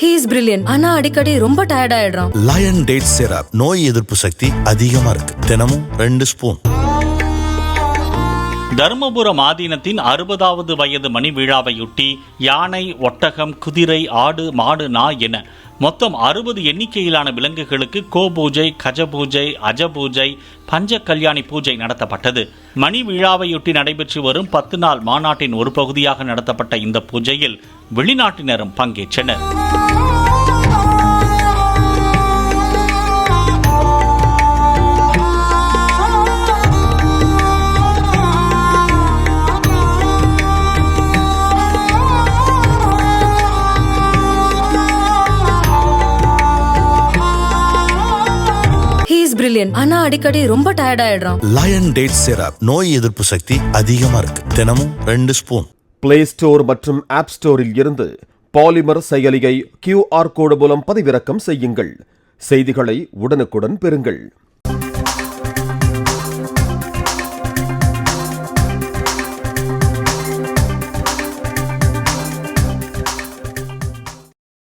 He is brilliant ஆனா அடிக்கடி ரொம்ப டயர்ட் ஆயிடுறான். லயன் டேட் சிரப் நோய் எதிர்ப்பு சக்தி அதிகமா இருக்கு. தினமும் ரெண்டு ஸ்பூன் தருமபுரம் ஆதீனத்தின் அறுபதாவது வயது மணி விழாவையொட்டி யானை ஒட்டகம் குதிரை ஆடு மாடு நாய் என மொத்தம் அறுபது எண்ணிக்கையிலான விலங்குகளுக்கு கோபூஜை கஜபூஜை அஜபூஜை பஞ்ச கல்யாணி பூஜை நடத்தப்பட்டது. மணி விழாவையொட்டி நடைபெற்று வரும் பத்து நாள் மாநாட்டின் ஒரு பகுதியாக நடத்தப்பட்ட இந்த பூஜையில் வெளிநாட்டினரும் பங்கேற்றனர். பிரில்லியன் ஆனா அடிக்கடி ரொம்ப டயர்ட் ஆயிடுறான் லயன் டேட் சிரப் நோய் எதிர்ப்பு சக்தி அதிகமா இருக்கு. தினமும் ரெண்டு ஸ்பூன் பிளே ஸ்டோர் மற்றும் ஆப் ஸ்டோரில் இருந்து பாலிமர் செயலியை கியூஆர் கோடு மூலம் பதிவிறக்கம் செய்யுங்கள். செய்திகளை உடனுக்குடன் பெறுங்கள்.